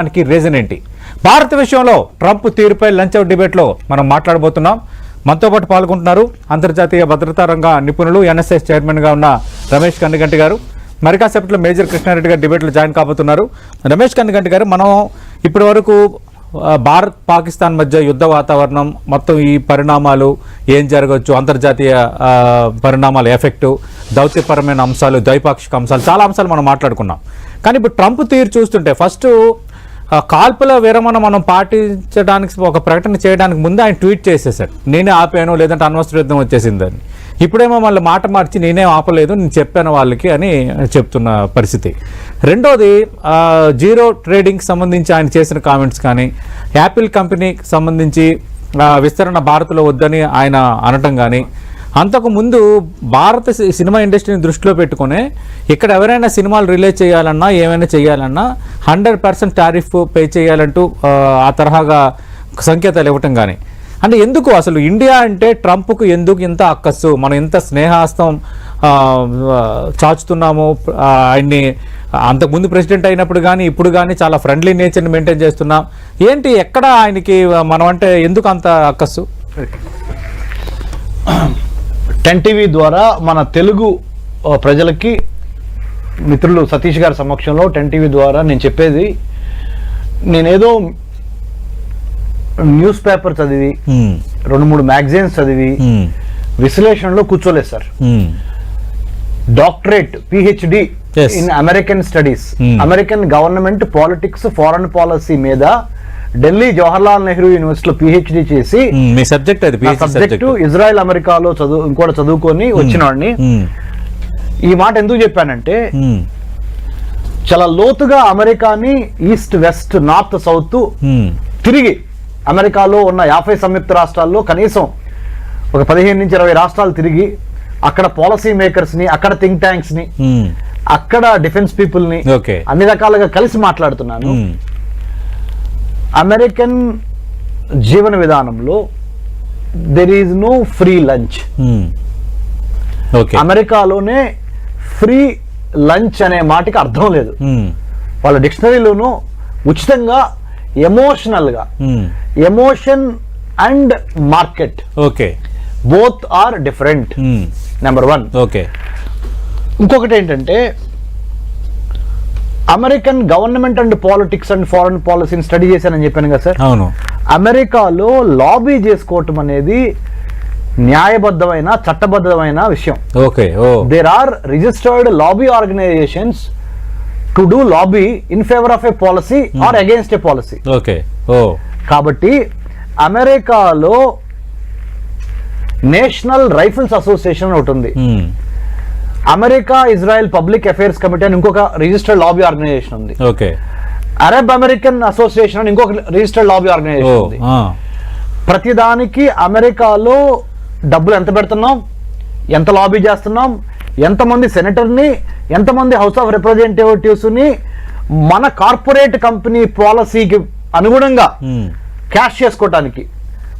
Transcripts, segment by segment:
దానికి రీజన్ ఏంటి? భారత విషయంలో ట్రంప్ తీరుపై లంచ్ అవుట్ డిబేట్లో మనం మాట్లాడబోతున్నాం. మనతో పాటు పాల్గొంటున్నారు అంతర్జాతీయ భద్రతా రంగ నిపుణులు ఎన్ఎస్ఎస్ చైర్మన్గా ఉన్న రమేష్ కన్నిగంటి గారు. మరి కాసేపట్లో మేజర్ కృష్ణారెడ్డి గారు డిబేట్లో జాయిన్ కాబోతున్నారు. రమేష్ కన్నిగంటి గారు మనం ఇప్పటి వరకు భారత్ పాకిస్తాన్ మధ్య యుద్ధ వాతావరణం మొత్తం ఈ పరిణామాలు ఏం జరగవచ్చు అంతర్జాతీయ పరిణామాల ఎఫెక్టు దౌత్యపరమైన అంశాలు ద్వైపాక్షిక అంశాలు చాలా అంశాలు మనం మాట్లాడుకున్నాం. కానీ ఇప్పుడు ట్రంప్ తీరు చూస్తుంటే ఫస్ట్ కాల్పుల విరమణ మనం పాటించడానికి ఒక ప్రకటన చేయడానికి ముందు ఆయన ట్వీట్ చేసేసాడు నేనే ఆపాను లేదంటే అనవసర యుద్ధం వచ్చేసిందని. ఇప్పుడేమో మళ్ళీ మాట మార్చి నేనే ఆపలేదు నేను చెప్పాను వాళ్ళకి అని చెప్తున్న పరిస్థితి. రెండోది జీరో ట్రేడింగ్కి సంబంధించి ఆయన చేసిన కామెంట్స్ కానీ యాపిల్ కంపెనీకి సంబంధించి విస్తరణ భారత్లో వద్దని ఆయన అనటం కానీ అంతకు ముందు భారత సి- సినిమా ఇండస్ట్రీని దృష్టిలో పెట్టుకుని ఇక్కడ ఎవరైనా సినిమాలు రిలీజ్ చేయాలన్నా ఏమైనా చేయాలన్నా హండ్రెడ్ పర్సెంట్ టారిఫ్ పే చేయాలంటూ ఆ, తరహాగా సంకేతాలు ఇవ్వటం కానీ అంటే ఎందుకు అసలు ఇండియా అంటే ట్రంప్కు ఎందుకు ఇంత అక్కస్సు మనం ఇంత స్నేహాస్తం చాచుతున్నాము ఆయన్ని అంతకుముందు ప్రెసిడెంట్ అయినప్పుడు కానీ ఇప్పుడు కానీ చాలా ఫ్రెండ్లీ నేచర్ని మెయింటైన్ చేస్తున్నాం. ఏంటి ఎక్కడ ఆయనకి మనం అంటే ఎందుకు అంత అక్కస్సు టెన్ టీవీ ద్వారా మన తెలుగు ప్రజలకి మిత్రులు సతీష్ గారి సమక్షంలో టెన్ టీవీ ద్వారా నేను చెప్పేది నేనేదో న్యూస్ పేపర్ చదివి రెండు మూడు మ్యాగజైన్స్ చదివి విశ్లేషణలో కూర్చోలేదు sir. Doctorate PhD. In American studies. American government politics foreign policy మీద ఢిల్లీ జవహర్లాల్ నెహ్రూ యూనివర్సిటీలో పిహెచ్డి చేసి మీ సబ్జెక్ట్ అది సబ్జెక్టు. ఇజ్రాయెల్ అమెరికాలో చదువు ఇంకోటి చదువుకొని వచ్చిన వాడిని. ఉమ్, ఈ మాట ఎందుకు చెప్పానంటే చాలా లోతుగా అమెరికాని ఈస్ట్ వెస్ట్ నార్త్ సౌత్ తిరిగి అమెరికాలో ఉన్న యాభై సంయుక్త రాష్ట్రాల్లో కనీసం ఒక పదిహేను నుంచి ఇరవై రాష్ట్రాలు తిరిగి అక్కడ పాలసీ మేకర్స్ని అక్కడ థింక్ ట్యాంక్స్ని అక్కడ డిఫెన్స్ పీపుల్ని. అన్ని రకాలుగా కలిసి మాట్లాడుతున్నాను. అమెరికన్ జీవన విధానంలో there is no free lunch అమెరికాలోనే ఫ్రీ లంచ్ అనే మాటకి అర్థం లేదు. ఉమ్, వాళ్ళ డిక్షనరీలోనూ ఉచితంగా ఎమోషనల్గా ఉమ్, emotion and market okay both are different number one okay ఇంకొకటి ఏంటంటే American government and politics and foreign పాలసీని స్టడీ చేశానని చెప్పాను కదా సార్. అవును. అమెరికాలో లాబీ చేసుకోవటం అనేది న్యాయబద్ధమైన చట్టబద్ధమైన విషయం. Okay there are registered lobby organisations to do lobby in favour of a policy or against a policy okay oh. కాబట్టి అమెరికాలో నేషనల్ రైఫిల్స్ అసోసియేషన్ ఒకటి ఉంది. ఉమ్, America Israel public affairs committee అని ఇంకొక రిజిస్టర్డ్ లాబీ ఆర్గనైజేషన్ ఉంది. Okay. Arab American association అని ఇంకొక registered lobby organisation ఉంది. ప్రతిదానికి అమెరికాలో డబ్బులు ఎంత పెడుతున్నాం? ఎంత లాబీ చేస్తున్నాం? ఎంతమంది సెనేటర్ని ఎంతమంది హౌస్ ఆఫ్ రిప్రజెంటేటివ్స్ని మన కార్పొరేట్ కంపెనీ పాలసీకి అనుగుణంగా క్యాష్ చేసుకోవటానికి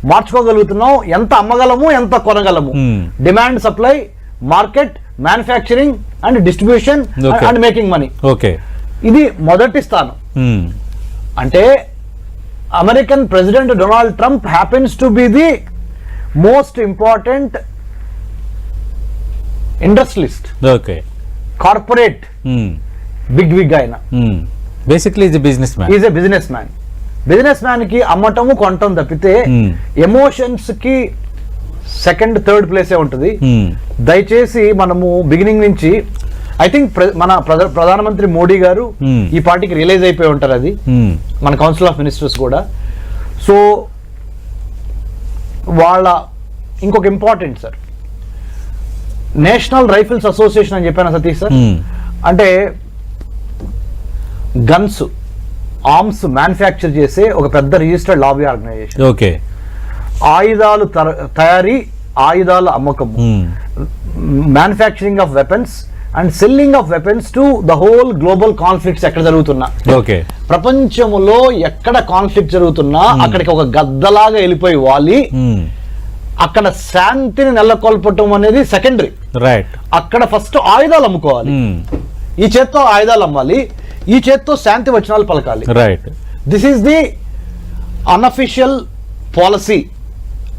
మార్చుకోగలుగుతున్నాం. ఎంత అమ్మగలము ఎంత కొనగలము. Demand supply market manufacturing and distribution. And making money okay ఇది మొదటి స్థానం. ఉమ్, అంటే American president Donald Trump happens to be the most important industrialist. Okay corporate um, big big ఆయన. Basically business man is a business man business మ్యాన్కి అమ్మటము కొనటం తప్పితే Hmm. ఎమోషన్స్కి second third ప్లేసే ఉంటుంది. ఉమ్, దయచేసి మనము బిగినింగ్ నుంచి ఐ థింక్ మన ప్రధా- ప్రధానమంత్రి మోడీ గారు Hmm. ఈ పార్టీకి రియలైజ్ అయిపోయి ఉంటారు అది. ఉమ్, మన కౌన్సిల్ ఆఫ్ మినిస్టర్స్ కూడా. సో వాళ్ళ ఇంకొక important sir. National rifles association అని చెప్పాను సతీష్ సార్? అంటే గన్స్ ఆర్మ్స్ మ్యానుఫ్యాక్చర్ చేసే ఒక పెద్ద రిజిస్టర్డ్ లాబీ ఆర్గనైజేషన్. ఓకే ఆయుధాలు తయారీ ఆయుధాల అమ్మకము. Manufacturing of weapons and selling of weapons to the whole global conflicts ఎక్కడ జరుగుతున్నా. ఓకే. ప్రపంచంలో ఎక్కడ కాన్ఫ్లిక్ట్ జరుగుతున్నా అక్కడికి ఒక గద్దలాగా వెళ్ళిపోయి వాలి. అక్కడ శాంతిని నెలకొల్పటం అనేది సెకండరీ రైట్ అక్కడ ఫస్ట్ ఆయుధాలు అమ్ముకోవాలి. ఈ చేత్తో ఆయుధాలు అమ్మాలి. ఈ చేత్తో శాంతి వచనాలు పలకాలి. Right this is the unofficial policy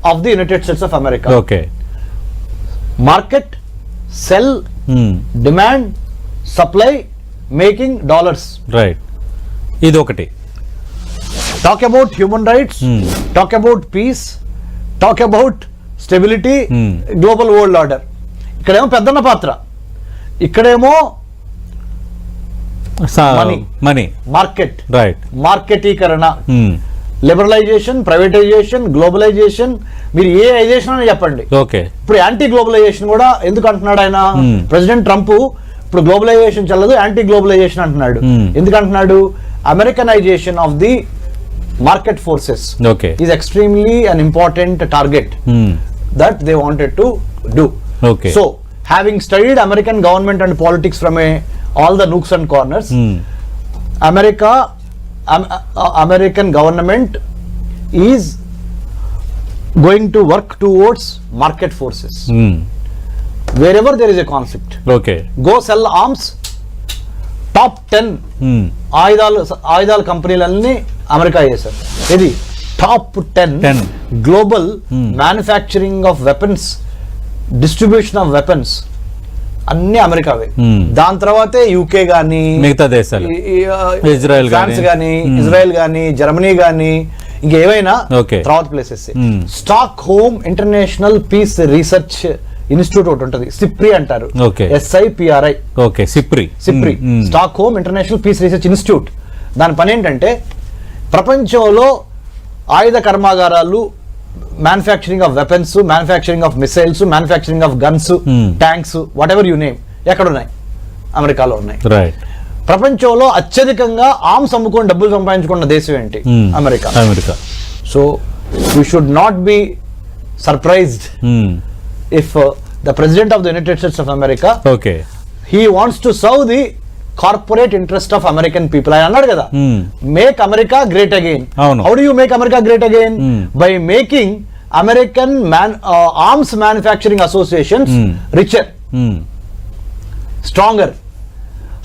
of the United States of America okay market sell demand supply making dollars right ఇది ఒకటి talk about human rights. Talk about peace talk about stability. Global world order ఇక్కడేమో పెద్దన్న పాత్ర. ఇక్కడేమో Money. Money market right మార్కెటీకరణ liberalisation privatisation globalisation మీరు ఏ ఐజేషన్ అని చెప్పండి ఓకే ఇప్పుడు యాంటీ గ్లోబలైజేషన్ కూడా ఎందుకు అంటున్నాడు ఆయన Hmm. ప్రెసిడెంట్ ట్రంప్ ఇప్పుడు గ్లోబలైజేషన్ చల్లదు యాంటీ గ్లోబలైజేషన్ అంటున్నాడు Hmm. ఎందుకు అంటున్నాడు Americanisation of the market forces okay is extremely un important target um, that they wanted to do. Okay. So, having studied American government and politics from a, all the nooks and American government is going to work towards market forces. Um, Wherever there is a conflict, okay go sell arms. Top ten ఆయుధాలు ఆయుధాల కంపెనీలన్నీ America చేశారు ఇది top ten 10. Global Hmm. Manufacturing of weapons distribution of weapons అన్ని అమెరికావే. దాని తర్వాతే UK గానీ మిగతా దేశాలు. ఇజ్రాయెల్ ఫ్రాన్స్ గానీ. ఇజ్రాయెల్ గానీ జర్మనీ గానీ Okay. తర్వాత places. Stockholm international peace research institute ఒకటి ఉంటుంది. సిప్రి అంటారు. S I P R I okay SIPRI. SIPRI. Stockholm. International peace research institute. దాని పని ఏంటంటే ప్రపంచంలో ఆయుధ కర్మాగారాలు manufacturing of weapons manufacturing of missiles manufacturing of guns Hmm. Tanks whatever you name ఎక్కడ ఉన్నాయి. అమెరికాలో ఉన్నాయి ప్రపంచంలో అత్యధికంగా ఆర్మ్స్ అమ్ముకొని డబ్బులు సంపాదించుకున్న దేశం ఏంటి? ఉమ్, America. America. So we should not be surprised if the president of the United States of America okay he wants to serve the corporate interest of American people ఆయన అన్నాడు కదా. Make America great again. How do you make America great again. By making American man arms manufacturing associations Hmm. Richer stronger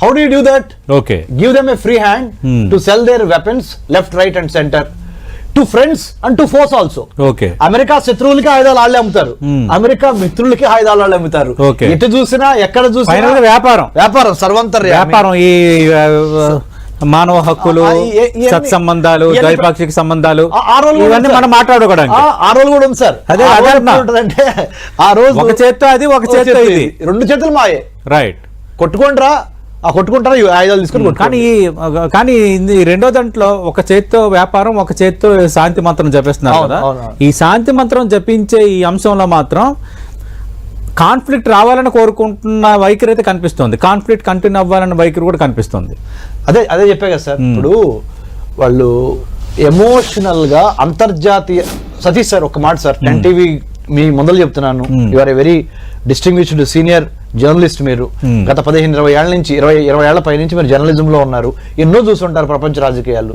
how do you do that okay give them a free hand. To sell their weapons left right and centre to friends and to force also okay America శత్రువులకి ఆయుధాలు వాళ్ళే అమ్ముతారు. Hmm. America మిత్రులకి ఆయుధాలు వాళ్ళే అమ్ముతారు. ఎటు చూసినా ఎక్కడ చూసినా వ్యాపారం. వ్యాపారం సర్వంతర్ వ్యాపారం ఈ మానవ హక్కులు సత్సంబంధాలు ద్వైపాక్షిక సంబంధాలు ఇవన్నీ మనం. మాట్లాడుకోవడానికి. ఆ రోజు కూడా ఉంది సార్. అదే, అదే ఉంటుందంటే, ఆ రోజు ఒక చేత్తో అది ఒక చేత్తో ఇది. రెండు చేతులు మాయే. రైట్ కొట్టుకుంటారా ఆ కొట్టుకుంటారా? ఈ ఆయుధాలు తీసుకొని కానీ కానీ ఈ రెండో దాంట్లో ఒక చేత్తో వ్యాపారం ఒక చేత్తో శాంతి మంత్రం జపిస్తున్నారు అవును, కదా. ఈ శాంతి మంత్రం జపించే ఈ అంశంలో మాత్రం కాన్ఫ్లిక్ట్ రావాలని కోరుకుంటున్న వైఖరి అయితే కనిపిస్తుంది. కాన్ఫ్లిక్ట్ కంటిన్యూ అవ్వాలన్న వైఖరి కూడా కనిపిస్తుంది. అదే అదే చెప్పా కదా సార్. ఇప్పుడు వాళ్ళు ఎమోషనల్గా అంతర్జాతీయ సతీష్ సార్ ఒక మాట సార్ టెన్ టీవీ మీ మొదలు చెప్తున్నాను. You are a very distinguished senior journalist మీరు. గత పదిహేను ఇరవై ఏళ్ళ నుంచి ఇరవై ఇరవై ఏళ్ళ పై నుంచి మీరు జర్నలిజం లో ఉన్నారు. ఎన్నో చూస్తుంటారు ప్రపంచ రాజకీయాలు.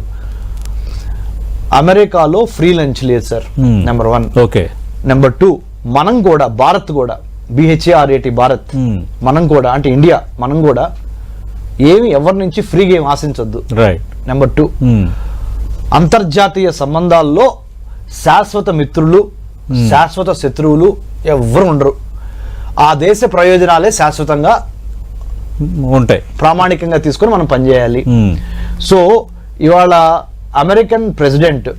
అమెరికాలో ఫ్రీ లంచ్ లేదు sir. Number one okay. Number two మనం కూడా భారత్ కూడా బిహెచ్ఏఆర్ఏటి భారత్. మనం కూడా అంటే ఇండియా మనం కూడా ఏమి ఎవరి నుంచి ఫ్రీగా ఏం ఆశించొద్దు. రైట్ నెంబర్ టూ అంతర్జాతీయ సంబంధాల్లో శాశ్వత మిత్రులు శాశ్వత శత్రువులు ఎవ్వరు ఉండరు. ఆ దేశ ప్రయోజనాలే శాశ్వతంగా ఉంటాయి. ప్రామాణికంగా తీసుకొని మనం పనిచేయాలి. సో ఇవాళ అమెరికన్ ప్రెసిడెంట్.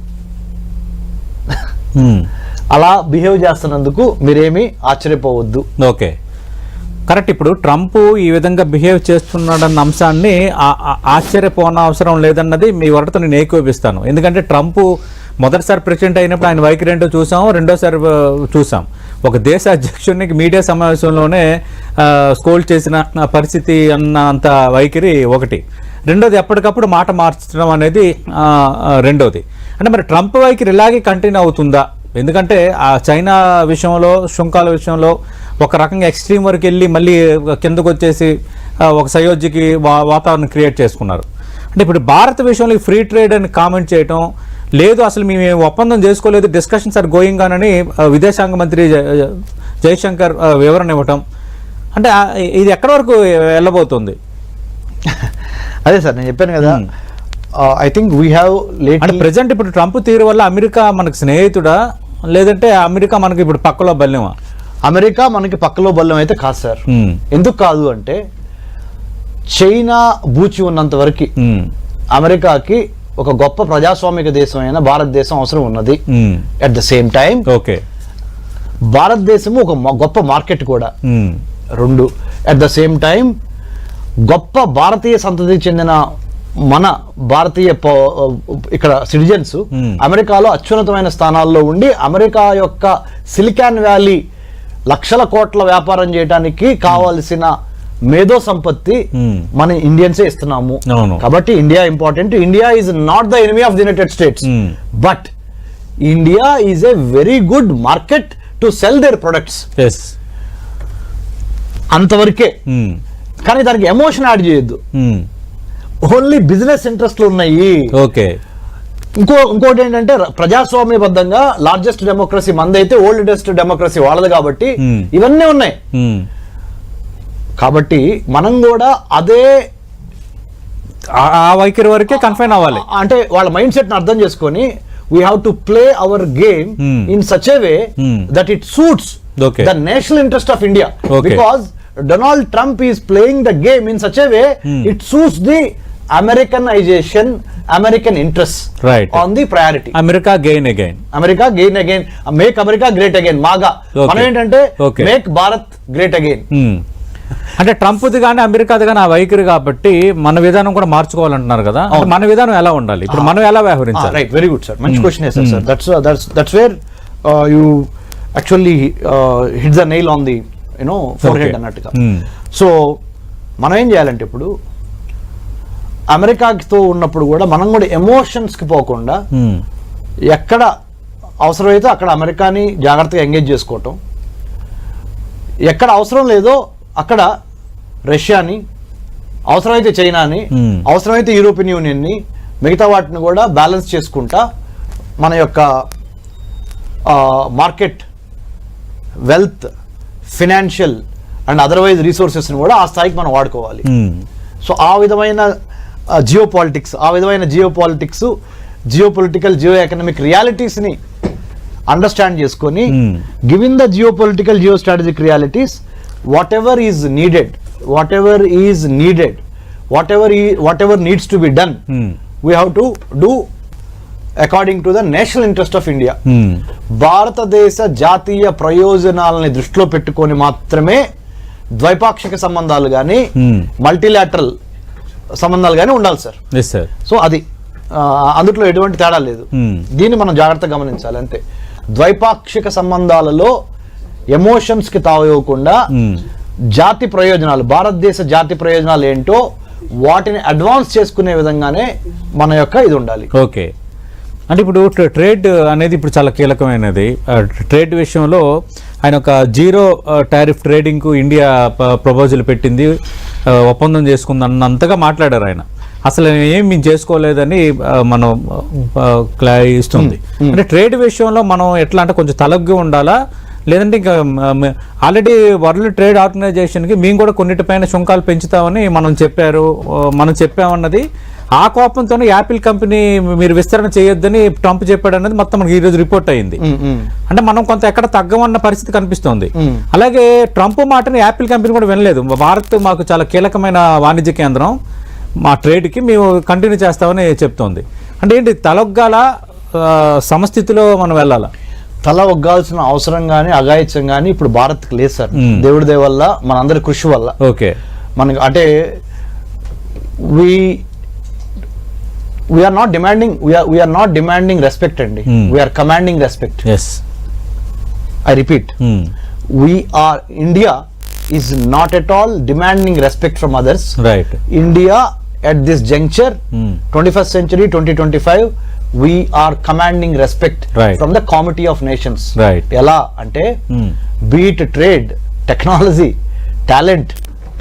అలా బిహేవ్ చేస్తున్నందుకు మీరేమీ ఆశ్చర్యపోవద్దు. ఓకే. కరెక్ట్. ఇప్పుడు ట్రంప్ ఈ విధంగా బిహేవ్ చేస్తున్నాడన్న అంశాన్ని ఆశ్చర్యపోన అవసరం లేదన్నది మీ వరతో నేను ఏకోపిస్తాను ఎందుకంటే ట్రంప్ మొదటిసారి ప్రెసిడెంట్ అయినప్పుడు ఆయన వైఖరి ఏంటో చూసాం రెండోసారి చూసాం. ఒక దేశ అధ్యక్షుడికి మీడియా సమావేశంలోనే స్కోల్ చేసిన పరిస్థితి అన్న అంత వైఖరి ఒకటి. రెండోది ఎప్పటికప్పుడు మాట మార్చడం అనేది రెండోది. అంటే మరి ట్రంప్ వైఖరి ఇలాగే కంటిన్యూ అవుతుందా? ఎందుకంటే ఆ చైనా విషయంలో శుంకాల విషయంలో ఒక రకంగా ఎక్స్ట్రీమ్ వరకు వెళ్ళి మళ్ళీ కిందకు వచ్చేసి ఒక సయోధ్యకి వా వాతావరణం క్రియేట్ చేసుకున్నారు. అంటే ఇప్పుడు భారత విషయంలో ఫ్రీ ట్రేడ్ అని కామెంట్ చేయటం లేదు అసలు మేము ఒప్పందం చేసుకోలేదు. డిస్కషన్స్ ఆర్ గోయింగ్ ఆన్ అని విదేశాంగ మంత్రి జయశంకర్ వివరణ ఇవ్వటం. అంటే ఇది ఎక్కడి వరకు వెళ్ళబోతుంది? అదే సార్ నేను చెప్పాను కదా. Hmm. I think we have late అంటే ప్రజెంట్ ఇప్పుడు ట్రంప్ తీరు వల్ల అమెరికా మనకు స్నేహితుడా? లేదంటే అమెరికా మనకి ఇప్పుడు పక్కలో బల్యమా అమెరికా మనకి పక్కలో బల్లం అయితే కాదు సార్. ఉమ్, ఎందుకు కాదు అంటే చైనా బూచి ఉన్నంత వరకు ఉమ్, అమెరికాకి ఒక గొప్ప ప్రజాస్వామిక దేశం అయిన భారతదేశం అవసరం ఉన్నది. At the same time okay. భారతదేశము ఒక గొప్ప మార్కెట్ కూడా. రెండు. అట్ ద సేమ్ టైం గొప్ప భారతీయ సంతతికి చెందిన మన భారతీయ ఇక్కడ సిటిజన్స్. అమెరికాలో అత్యున్నతమైన స్థానాల్లో ఉండి అమెరికా యొక్క సిలికాన్ వ్యాలీ లక్షల కోట్ల వ్యాపారం చేయడానికి కావాల్సిన మేధో సంపత్తి Hmm. మన ఇండియన్సే ఇస్తున్నాము. కాబట్టి India important India is not the enemy of the United States Hmm. But India is a very good market to sell their products అంతవరకే. ఉమ్, కానీ దానికి ఎమోషన్ యాడ్ చేయొద్దు. ఓన్లీ బిజినెస్ ఇంట్రెస్ట్లు ఉన్నాయి. ఓకే ఇంకో ఇంకోటి ఏంటంటే ప్రజాస్వామ్యబద్ధంగా లార్జెస్ట్ డెమోక్రసీ మందైతే ఓల్డెస్ట్ డెమోక్రసీ వాళ్ళది కాబట్టి Hmm. ఇవన్నీ ఉన్నాయి. కాబట్టి మనం కూడా అదే ఆ- వైఖరి వరకే కన్ఫైన్ అవ్వాలి అంటే వాళ్ళ మైండ్ సెట్ని అర్థం చేసుకొని we have to play our game. In such a way. That it suits. The national interest of India. Because Donald Trump is playing the game in such way. It suits the Americanisation American interest Right. On the priority America gain again America gain again make America great again MAGA. మనం ఏంటంటే. Make Bharat great again. అంటే ట్రంప్ది కానీ అమెరికాది కానీ ఆ వైఖరి కాబట్టి మన విధానం కూడా మార్చుకోవాలంటున్నారు కదా. మన విధానం ఎలా ఉండాలి? ఇప్పుడు మనం ఎలా వ్యవహరించాలి? రైట్ వెరీ గుడ్ సార్ మంచి question sir that's that's that's where you actually hit the nail on the you know forehead. అన్నట్టుగా. Hmm. సో మనం ఏం చేయాలంటే ఇప్పుడు అమెరికాతో ఉన్నప్పుడు కూడా మనం కూడా ఎమోషన్స్కి పోకుండా ఉమ్, ఎక్కడ అవసరమైతే అక్కడ అమెరికాని జాగ్రత్తగా ఎంగేజ్ చేసుకోవటం. ఎక్కడ అవసరం లేదో అక్కడ రష్యాని అవసరమైతే చైనాని. అవసరమైతే యూరోపియన్ యూనియన్ని మిగతా వాటిని కూడా బ్యాలెన్స్ చేసుకుంటా మన యొక్క market wealth financial and otherwise రిసోర్సెస్ని కూడా ఆ స్థాయికి మనం వాడుకోవాలి సో ఆ విధమైన జియో పాలిటిక్స్ ఆ విధమైన geo politics geo political geo economic రియాలిటీస్ని అండర్స్టాండ్ చేసుకొని. Given the geopolitical geostrategic realities whatever is needed whatever is needed whatever whatever needs to be done Hmm. We have to do according to the national interest of India భారతదేశ జాతీయ ప్రయోజనాలని దృష్టిలో పెట్టుకొని మాత్రమే ద్వైపాక్షిక సంబంధాలు కానీ Hmm. మల్టీలాటరల్ సంబంధాలు కానీ ఉండాలి సార్ సో అది ఆ, అందుట్లో ఎటువంటి తేడా లేదు Hmm. దీన్ని మనం జాగ్రత్తగా గమనించాలి అంతే ద్వైపాక్షిక సంబంధాలలో ఎమోషన్స్కి తావివ్వకుండా. జాతి ప్రయోజనాలు భారతదేశ జాతి ప్రయోజనాలు ఏంటో వాటిని అడ్వాన్స్ చేసుకునే విధంగానే మన యొక్క ఇది ఉండాలి. ఓకే. అంటే ఇప్పుడు ట్ర- ట్రేడ్ అనేది ఇప్పుడు చాలా కీలకమైనది. ట్రేడ్ విషయంలో ఆయన ఒక జీరో టారిఫ్ ట్రేడింగ్కు ఇండియా ప్రపోజల్ పెట్టింది ఒప్పందం చేసుకుంది అన్నంతగా మాట్లాడారు ఆయన. అసలు ఏం మేము చేసుకోలేదని మనం ఇస్తుంది. అంటే ట్రేడ్ విషయంలో మనం ఎట్లా అంటే కొంచెం తలగ్గి ఉండాలా? లేదంటే ఇంకా ఆల్రెడీ వరల్డ్ ట్రేడ్ ఆర్గనైజేషన్కి మేము కూడా కొన్నిటిపైన సుంకాలు పెంచుతామని మనం చెప్పారు. మనం చెప్పామన్నది ఆ కోపంతోనే యాపిల్ కంపెనీ మీరు విస్తరణ చేయొద్దని ట్రంప్ చెప్పాడు అనేది మొత్తం మనకి ఈరోజు రిపోర్ట్ అయింది. అంటే మనం కొంత ఎక్కడ తగ్గమన్న పరిస్థితి కనిపిస్తోంది. అలాగే ట్రంప్ మాటని యాపిల్ కంపెనీ కూడా వినలేదు. భారత్ మాకు చాలా కీలకమైన వాణిజ్య కేంద్రం. మా ట్రేడ్కి మేము కంటిన్యూ చేస్తామని చెప్తోంది. అంటే ఏంటి తలొగ్గాల సమస్థితిలో మనం వెళ్ళాలా? తల ఒగ్గాల్సిన అవసరం కానీ అఘాయిత్యం కానీ ఇప్పుడు భారత్కి లేదు సార్. దేవుడి దయ వల్ల మనందరి కృషి వల్ల. ఓకే. మనకి అంటే we we're not demanding we're not demanding respect అండి. We're commanding respect yes I repeat we're India is not at all demanding respect from others right India at this juncture. Twenty first century twenty twenty five we're commanding respect. From the comity of nations. ఎలా అంటే beat trade technology talent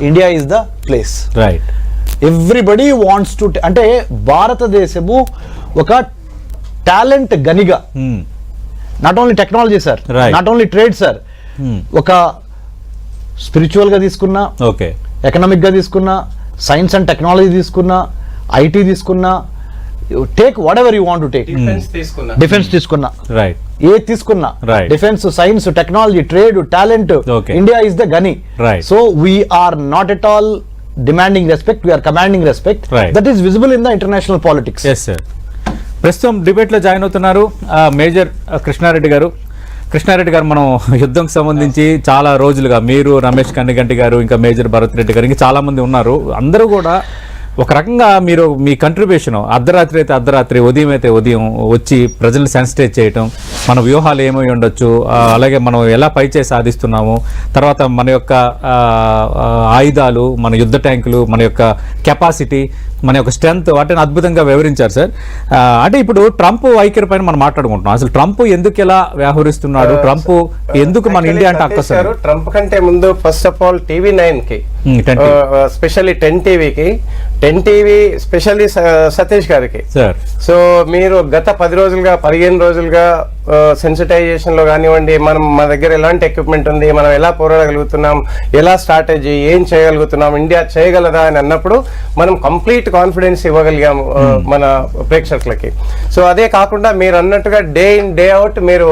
India is the place right everybody wants to అంటే భారతదేశము ఒక talent గనిగా. Not only technology sir. Not only trade sir. ఒక స్పిరిచువల్గా తీసుకున్నా okay ఎకనామిక్గా తీసుకున్నా సైన్స్ అండ్ టెక్నాలజీ తీసుకున్నా ఐటీ తీసుకున్నా take whatever you want to take defence తీసుకున్నా. రైట్ ఏ తీసుకున్నా. Right. Defence science technology trade talent. India is the గని Right. So we're not at all demanding respect we're commanding respect Right. That is visible in the international politics yes sir ప్రస్తుతం డిబేట్లో join అవుతున్నారు major Krishna Reddy గారు. కృష్ణారెడ్డి గారు మనం యుద్ధంకి సంబంధించి చాలా రోజులుగా మీరు రమేష్ కన్నిగంటి గారు ఇంకా మేజర్ భరత్ రెడ్డి గారు ఇంకా చాలా మంది ఉన్నారు. అందరూ కూడా ఒక రకంగా మీరు మీ కంట్రిబ్యూషన్ అర్ధరాత్రి అయితే అర్ధరాత్రి ఉదయం అయితే ఉదయం వచ్చి ప్రజల్ని సెన్సిటైజ్ చేయటం మన వ్యూహాలు ఏమై ఉండొచ్చు అలాగే మనం ఎలా పైచే సాధిస్తున్నాము తర్వాత మన యొక్క ఆయుధాలు మన యుద్ధ ట్యాంకులు మన యొక్క కెపాసిటీ మన యొక్క స్ట్రెంత్ వాటిని అద్భుతంగా వివరించారు సార్. అంటే ఇప్పుడు ట్రంప్ వైఖరి పైన మనం మాట్లాడుకుంటున్నాం. అసలు ట్రంప్ ఎందుకు ఇలా వ్యవహరిస్తున్నాడు? ట్రంప్ ఎందుకు మన ఇండియా అంటే అక్కసారు? ట్రంప్ కంటే ముందు ఫస్ట్ ఆఫ్ ఆల్ టీవీ నైన్కి 10 TV. స్పెషల్లీ టెన్ టీవీకి టెన్ టీవీ స్పెషల్లీ సతీష్ గారికి. సార్. సో మీరు గత పది రోజులుగా పదిహేను రోజులుగా సెన్సిటైజేషన్లో కానివ్వండి మనం మన దగ్గర ఎలాంటి ఎక్విప్మెంట్ ఉంది మనం ఎలా పోరాడగలుగుతున్నాం ఎలా స్ట్రాటజీ ఏం చేయగలుగుతున్నాం ఇండియా చేయగలదా అని అన్నప్పుడు మనం కంప్లీట్ కాన్ఫిడెన్స్ ఇవ్వగలిగాం ఆ, మన ప్రేక్షకులకి. సో అదే కాకుండా మీరు అన్నట్టుగా డే ఇన్ డే అవుట్ మీరు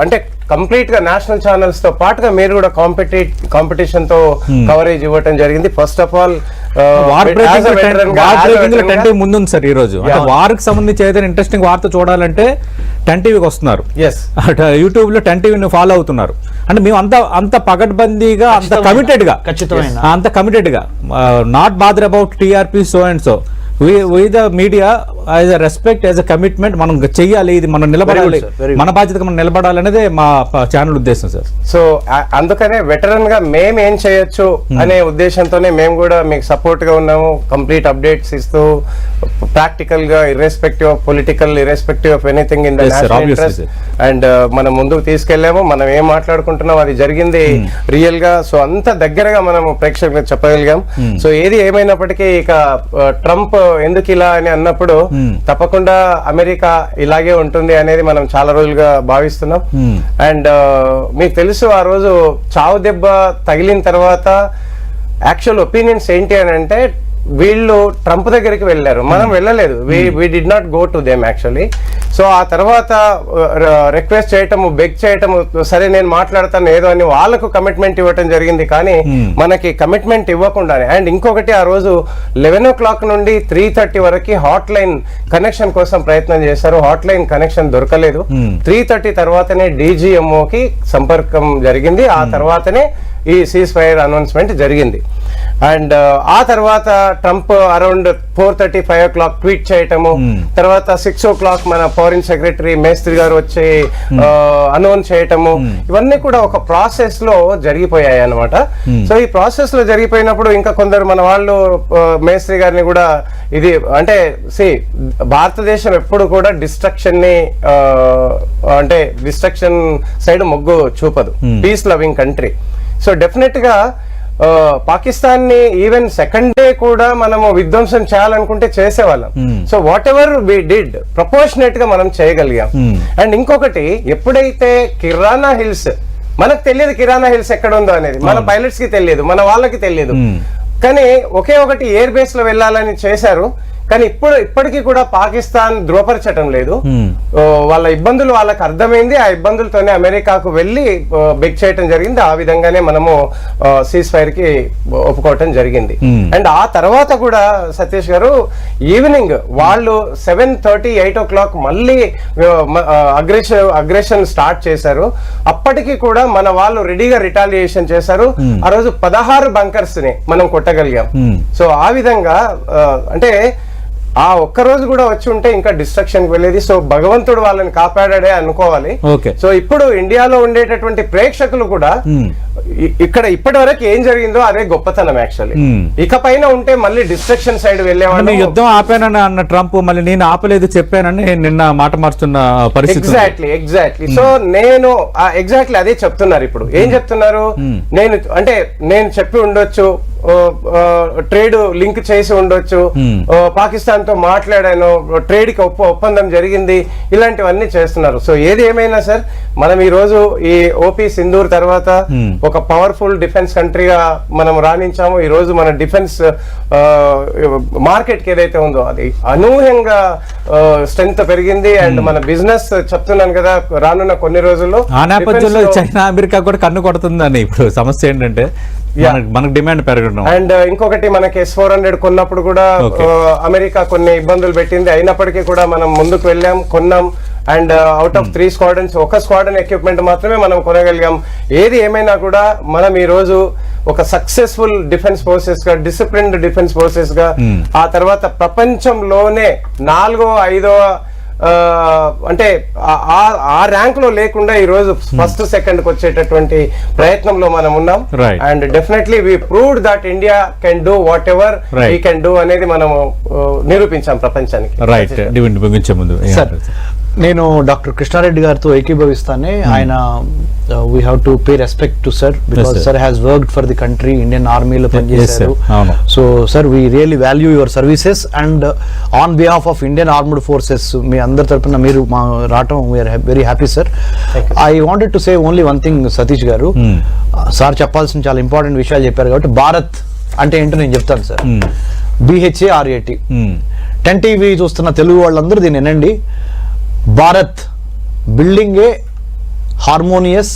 అంటే కంప్లీట్గా నేషనల్ ఛానల్స్తో పాటుగా మీరు కూడా కాంపిటీ కాంపిటీషన్తో కవరేజ్ ఇవ్వటం జరిగింది. First of all war breaking ten TV ముందు ఉంది సార్ ఈ రోజు అంటే Yeah. వార్కి సంబంధించి ఏదైనా ఇంట్రెస్టింగ్ వార్త చూడాలంటే టెన్ టీవీకి వస్తున్నారు. యూట్యూబ్లో టెన్ టీవీని ఫాలో అవుతున్నారు. అంటే మేము అంత అంత పగడ్బందీగా అంత కమిటెడ్గా. అంత కమిటెడ్గా. Not bother about TRP so and so we the media as a respect as a commitment మనం చెయ్యాలి. ఇది మనం నిలబడాలి. మన బాధ్యతగా మనం నిలబడాలి అనేది మా ఛానల్ ఉద్దేశం సార్ సో అందుకనే వెటరన్గా మేము ఏం చేయొచ్చు అనే ఉద్దేశంతోనే మేము కూడా మీకు సపోర్ట్గా ఉన్నాము. కంప్లీట్ అప్డేట్స్ ఇస్తూ ప్రాక్టికల్గా irrespective of political irrespective of anything in interest and మనం ముందుకు తీసుకెళ్ళాము. మనం ఏం మాట్లాడుకుంటున్నాం అది జరిగింది రియల్గా సో అంత దగ్గరగా మనం ప్రేక్షకులకు చెప్పగలిగాం. సో ఏది ఏమైనప్పటికీ ఇక ట్రంప్ ఎందుకు ఇలా అని అన్నప్పుడు Hmm. తప్పకుండా అమెరికా ఇలాగే ఉంటుంది అనేది మనం చాలా రోజులుగా భావిస్తున్నాం Hmm. అండ్ మీకు తెలుసు ఆ రోజు చావు దెబ్బ తగిలిన తర్వాత యాక్చువల్ ఒపీనియన్స్ ఏంటి అని అంటే వీళ్ళు ట్రంప్ దగ్గరికి వెళ్ళారు. మనం వెళ్ళలేదు. We did not go to them actually so ఆ తర్వాత రిక్వెస్ట్ చేయటము బెగ్ చేయటము సరే నేను మాట్లాడతాను ఏదో అని వాళ్ళకు కమిట్మెంట్ ఇవ్వటం జరిగింది. కానీ Hmm. మనకి కమిట్మెంట్ ఇవ్వకుండానే అండ్ ఇంకొకటి ఆ రోజు లెవెన్ ఓ క్లాక్ నుండి త్రీ థర్టీ వరకు హాట్ లైన్ కనెక్షన్ కోసం ప్రయత్నం చేశారు. హాట్ లైన్ కనెక్షన్ దొరకలేదు. Hmm. త్రీ థర్టీ తర్వాతనే DGMO కి సంపర్కం జరిగింది. ఆ తర్వాతనే ఈ సీజ్ ఫైర్ అనౌన్స్మెంట్ జరిగింది. అండ్ ఆ తర్వాత Trump around four thirty five o'clock tweet చేయటము Hmm. తర్వాత సిక్స్ ఓ క్లాక్ మన ఫారిన్ సెక్రటరీ మేస్త్రి గారు వచ్చి అనౌన్స్ చేయటము ఇవన్నీ కూడా ఒక ప్రాసెస్లో జరిగిపోయాయి అనమాట సో ఈ ప్రాసెస్లో జరిగిపోయినప్పుడు ఇంకా కొందరు మన వాళ్ళు ఆ, మేస్త్రి గారిని కూడా ఇది అంటే సి భారతదేశం ఎప్పుడు కూడా డిస్ట్రక్షన్ని అంటే డిస్ట్రక్షన్ సైడ్ మొగ్గు చూపదు. పీస్ లవింగ్ కంట్రీ సో డెఫినెట్గా ఆ, పాకిస్తాన్ని ఈవెన్ సెకండ్ డే కూడా మనము విధ్వంసం చేయాలనుకుంటే చేసేవాళ్ళం Hmm. So whatever we did ప్రపోర్షనేట్గా మనం చేయగలిగాం Hmm. అండ్ ఇంకొకటి ఎప్పుడైతే కిరాణా హిల్స్ మనకు తెలియదు కిరాణా హిల్స్ ఎక్కడ ఉందో అనేది మన పైలట్స్కి తెలియదు మన వాళ్ళకి తెలియదు Hmm. కానీ ఒకే ఒకటి ఎయిర్ బేస్లో వెళ్ళాలని చేశారు కానీ ఇప్పుడు ఇప్పటికీ కూడా పాకిస్తాన్ ధృవపరచడం లేదు. వాళ్ళ ఇబ్బందులు వాళ్ళకి అర్థమైంది. ఆ ఇబ్బందులతోనే అమెరికాకు వెళ్ళి బెక్ చేయటం జరిగింది. ఆ విధంగానే మనము సీజ్ ఫైర్కి ఒప్పుకోవటం జరిగింది. అండ్ ఆ తర్వాత కూడా సతీష్ గారు ఈవినింగ్ వాళ్ళు seven thirty eight o'clock మళ్ళీ అగ్రెషన్ అగ్రెషన్ స్టార్ట్ చేశారు. అప్పటికి కూడా మన వాళ్ళు రెడీగా రిటాలియేషన్ చేశారు. ఆ రోజు పదహారు బంకర్స్ని మనం కొట్టగలిగాం. సో ఆ విధంగా అంటే ఆ ఒక్క రోజు కూడా వచ్చి ఉంటే ఇంకా డిస్ట్రక్షన్ వెళ్ళేది సో భగవంతుడు వాళ్ళని కాపాడాడే అనుకోవాలి. సో ఇప్పుడు ఇండియాలో ఉండేటటువంటి ప్రేక్షకులు కూడా Hmm. ఇక్కడ ఇప్పటి వరకు ఏం జరిగిందో అదే గొప్పతనం యాక్చువల్లీ Hmm. ఇకపైన ఉంటే మళ్ళీ డిస్ట్రక్షన్ సైడ్ వెళ్ళేవాళ్ళు నేను యుద్ధం ఆపానని అన్న ట్రంప్ మళ్ళీ నేను ఆపలేదు చెప్పానని నిన్న మాట మారుతున్న పరిస్థితి. ఎగ్జాక్ట్లీ ఎగ్జాక్ట్లీ సో నేను ఎగ్జాక్ట్లీ అదే చెప్తున్నారు ఇప్పుడు ఏం చెప్తున్నారు Hmm. నేను అంటే నేను చెప్పి ఉండొచ్చు ట్రేడ్ లింక్ చేసి ఉండొచ్చు. పాకిస్తాన్తో మాట్లాడాను. ట్రేడ్కి ఒప్ప ఒప్పందం జరిగింది. ఇలాంటివన్నీ చేస్తున్నారు. సో ఏది ఏమైనా సార్ మనం ఈ రోజు ఈ ఓపీ సింధూర్ తర్వాత. ఒక పవర్ఫుల్ డిఫెన్స్ కంట్రీగా మనం రాణించాము. ఈ రోజు మన డిఫెన్స్ మార్కెట్కి ఏదైతే ఉందో అది అనూహ్యంగా స్ట్రెంగ్త్ పెరిగింది. అండ్ మన బిజినెస్ చెప్తున్నాను కదా రానున్న కొన్ని రోజుల్లో ఆ నేపథ్యంలో చైనా అమెరికా కూడా కన్ను కొడుతుందని ఇప్పుడు సమస్య ఏంటంటే మనకు డిమాండ్ పెరగడం. అండ్ ఇంకొకటి మనకి ఎస్ ఫోర్ హండ్రెడ్ కొన్నప్పుడు కూడా. ఆ, అమెరికా కొన్ని ఇబ్బందులు పెట్టింది. అయినప్పటికీ కూడా మనం ముందుకు వెళ్ళాం కొన్నాం. And out of three squadrons ఒక స్క్వాడన్ ఎక్విప్మెంట్ మాత్రమే మనం కొనగలిగాం. ఏది ఏమైనా కూడా మనం ఈ రోజు ఒక సక్సెస్ఫుల్ డిఫెన్స్ ఫోర్సెస్గా డిసిప్లిన్డ్ డిఫెన్స్ ఫోర్సెస్గా Hmm. ఆ తర్వాత ప్రపంచంలోనే నాలుగో ఐదో అంటే ఆ- ర్యాంక్లో లేకుండా ఈ రోజు ఫస్ట్ సెకండ్కి వచ్చేటటువంటి ప్రయత్నంలో మనం ఉన్నాం. And definitely we proved that India can do whatever. We can do అనేది మనం నిరూపించాం ప్రపంచానికి. రైట్ ముందు. సార్ నేను డాక్టర్ కృష్ణారెడ్డి గారితో ఏకీభవిస్తానే ఆయన uh, we have to pay respect to sir because. Sir has worked for the country Indian ఆర్మీలో పనిచేశారు. So sir we really value your services and on behalf of Indian armed forces మీ అందరి తరపున మీరు మా రావటం we're very happy sir I wanted to say only one thing Satish garu Hmm. Sir చెప్పాల్సిన చాలా important విషయాలు చెప్పారు కాబట్టి భారత్ అంటే ఏంటో నేను చెప్తాను sir. B H A R A T. Ten TV చూస్తున్న తెలుగు వాళ్ళందరూ దీన్ని వినండి Bharat building a harmonious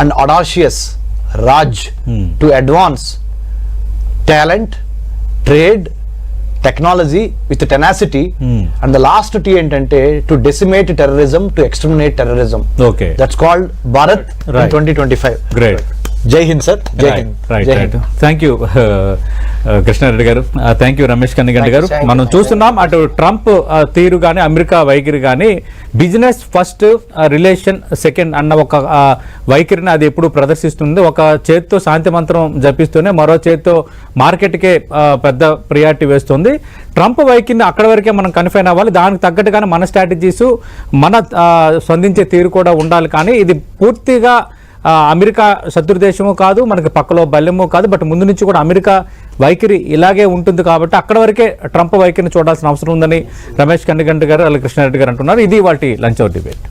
and audacious Raj. To advance talent trade technology with tenacity. And the last T ఏంటంటే to decimate terrorism to exterminate terrorism. That's called Bharat. Twenty twenty five Great. Jai Hind sir. Jai Hind. Right right thank you Krishna Reddy garu. Thank you Ramesh Kanniganti గారు. మనం చూస్తున్నాం అటు Trump ఆ, తీరు కానీ America వైఖరి కానీ బిజినెస్ ఫస్ట్ రిలేషన్ సెకండ్ అన్న ఒక ఆ, వైఖరిని అది ఎప్పుడు ప్రదర్శిస్తుంది. ఒక చేతితో శాంతి మంత్రం జపిస్తూనే మరో చేతితో మార్కెట్కే ఆ, పెద్ద ప్రియారిటీ వేస్తుంది. ట్రంప్ వైఖరిని అక్కడ వరకే మనం కన్ఫైన్ అవ్వాలి. దానికి తగ్గట్టుగానే మన స్ట్రాటజీస్ మన స్పందించే తీరు కూడా ఉండాలి. కానీ ఇది పూర్తిగా అమెరికా శత్రు దేశము కాదు మనకి పక్కలో బల్యము కాదు బట్ ముందు నుంచి కూడా అమెరికా వైఖరి ఇలాగే ఉంటుంది కాబట్టి అక్కడ వరకే ట్రంప్ వైఖరిని చూడాల్సిన అవసరం ఉందని రమేష్ కన్నిగంటి గారు అలాగే కృష్ణారెడ్డి గారు అంటున్నారు. ఇది వాటి lunch out debate.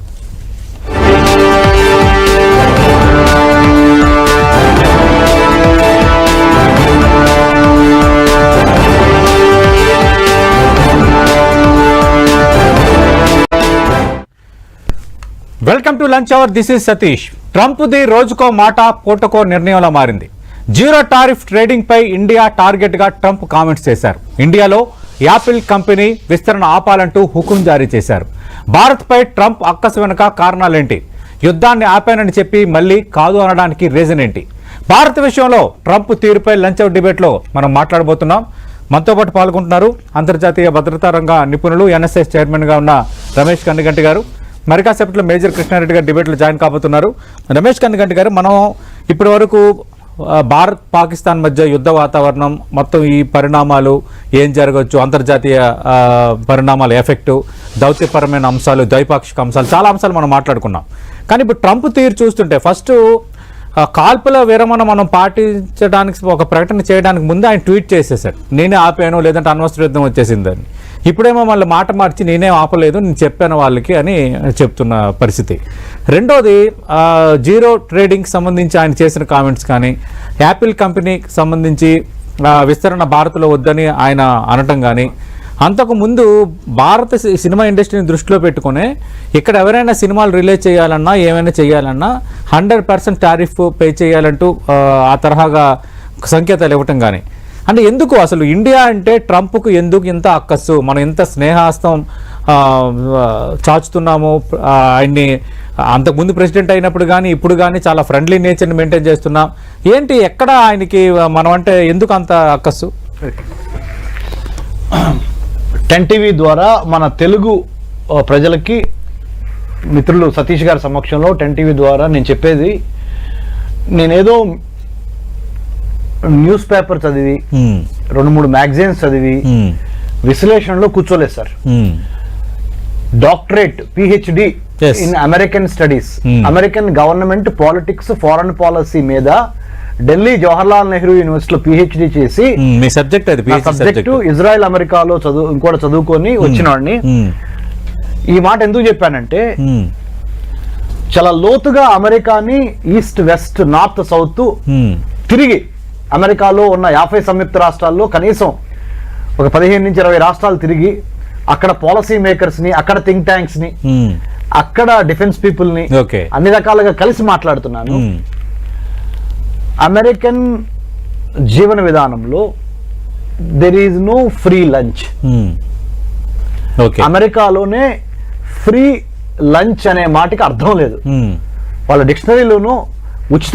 Welcome to lunch hour this is Satish Trump the రోజుకో మాట పూటకో నిర్ణయంలో మారింది. జీరో టారిఫ్ ట్రేడింగ్పై ఇండియా టార్గెట్గా ట్రంప్ కామెంట్స్ చేశారు. ఇండియాలో యాపిల్ కంపెనీ విస్తరణ ఆపాలంటూ హుకుం జారీ చేశారు. భారత్పై ట్రంప్ అక్కసు వెనుక కారణాలేంటి? యుద్ధాన్ని ఆపానని చెప్పి మళ్ళీ కాదు అనడానికి రీజన్ ఏంటి? భారత్ విషయంలో ట్రంప్ తీరుపై లంచ్ అవుట్ డిబేట్లో మనం మాట్లాడబోతున్నాం. మనతో పాటు పాల్గొంటున్నారు అంతర్జాతీయ భద్రతా రంగ నిపుణులు ఎన్ఎస్ఎస్ చైర్మన్గా ఉన్న రమేష్ కన్నిగంటి గారు. మరి కాసేపట్లో మేజర్ కృష్ణారెడ్డి గారు డిబేట్లో జాయిన్ కాబోతున్నారు. రమేష్ కందగంటి గారు మనం ఇప్పటి వరకు భారత్ పాకిస్తాన్ మధ్య యుద్ధ వాతావరణం మొత్తం ఈ పరిణామాలు ఏం జరగవచ్చు అంతర్జాతీయ పరిణామాల ఎఫెక్టు దౌత్యపరమైన అంశాలు ద్వైపాక్షిక అంశాలు చాలా అంశాలు మనం మాట్లాడుకున్నాం. కానీ ఇప్పుడు ట్రంప్ తీరు చూస్తుంటే ఫస్ట్ కాల్పుల విరమణ మనం పాటించడానికి ఒక ప్రకటన చేయడానికి ముందు ఆయన ట్వీట్ చేసేసాడు నేనే ఆపాను లేదంటే అనవసర యుద్ధం వచ్చేసిందని. ఇప్పుడేమో మళ్ళీ మాట మార్చి నేనేం ఆపలేదు నేను చెప్పాను వాళ్ళకి అని చెప్తున్న పరిస్థితి. రెండోది జీరో ట్రేడింగ్కి సంబంధించి ఆయన చేసిన కామెంట్స్ కానీ యాపిల్ కంపెనీకి సంబంధించి విస్తరణ భారత్లో వద్దని ఆయన అనటం కానీ అంతకు ముందు భారత సి- సినిమా ఇండస్ట్రీని దృష్టిలో పెట్టుకుని ఇక్కడ ఎవరైనా సినిమాలు రిలీజ్ చేయాలన్నా ఏమైనా చేయాలన్నా హండ్రెడ్ పర్సెంట్ టారిఫ్ పే చేయాలంటూ ఆ, తరహాగా సంకేతాలు ఇవ్వటం కానీ అంటే ఎందుకు అసలు ఇండియా అంటే ట్రంప్కు ఎందుకు ఇంత అక్కస్సు మనం ఇంత స్నేహాస్తం చాచుతున్నాము? ఆయన్ని అంతకుముందు ప్రెసిడెంట్ అయినప్పుడు కానీ ఇప్పుడు కానీ చాలా ఫ్రెండ్లీ నేచర్ని మెయింటైన్ చేస్తున్నాం. ఏంటి ఎక్కడ ఆయనకి మనం అంటే ఎందుకు అంత అక్కస్సు టెన్ టీవీ ద్వారా మన తెలుగు ప్రజలకి మిత్రులు సతీష్ గారి సమక్షంలో టెన్ టీవీ ద్వారా నేను చెప్పేది నేనేదో న్యూస్ పేపర్ చదివి రెండు మూడు మ్యాగజైన్స్ చదివి విశ్లేషణలో కూర్చోలేదు sir. Doctorate PhD. In American studies. American government politics foreign policy మీద ఢిల్లీ జవహర్లాల్ నెహ్రూ యూనివర్సిటీలో పిహెచ్డి చేసి సబ్జెక్ట్ ఇజ్రాయెల్ అమెరికాలో చదువు ఇంకోటి చదువుకొని వచ్చినవాడిని. ఉమ్, ఈ మాట ఎందుకు చెప్పానంటే చాలా లోతుగా అమెరికాని ఈస్ట్ వెస్ట్ నార్త్ సౌత్ తిరిగి అమెరికాలో ఉన్న యాభై సంయుక్త రాష్ట్రాల్లో కనీసం ఒక పదిహేను నుంచి ఇరవై రాష్ట్రాలు తిరిగి అక్కడ పాలసీ మేకర్స్ని అక్కడ థింక్ ట్యాంక్స్ని అక్కడ డిఫెన్స్ పీపుల్ని అన్ని రకాలుగా కలిసి మాట్లాడుతున్నాను. అమెరికన్ జీవన విధానంలో there is no free lunch అమెరికాలోనే ఫ్రీ లంచ్ అనే మాటకి అర్థం లేదు. వాళ్ళ డిక్షనరీలోనూ ఉచిత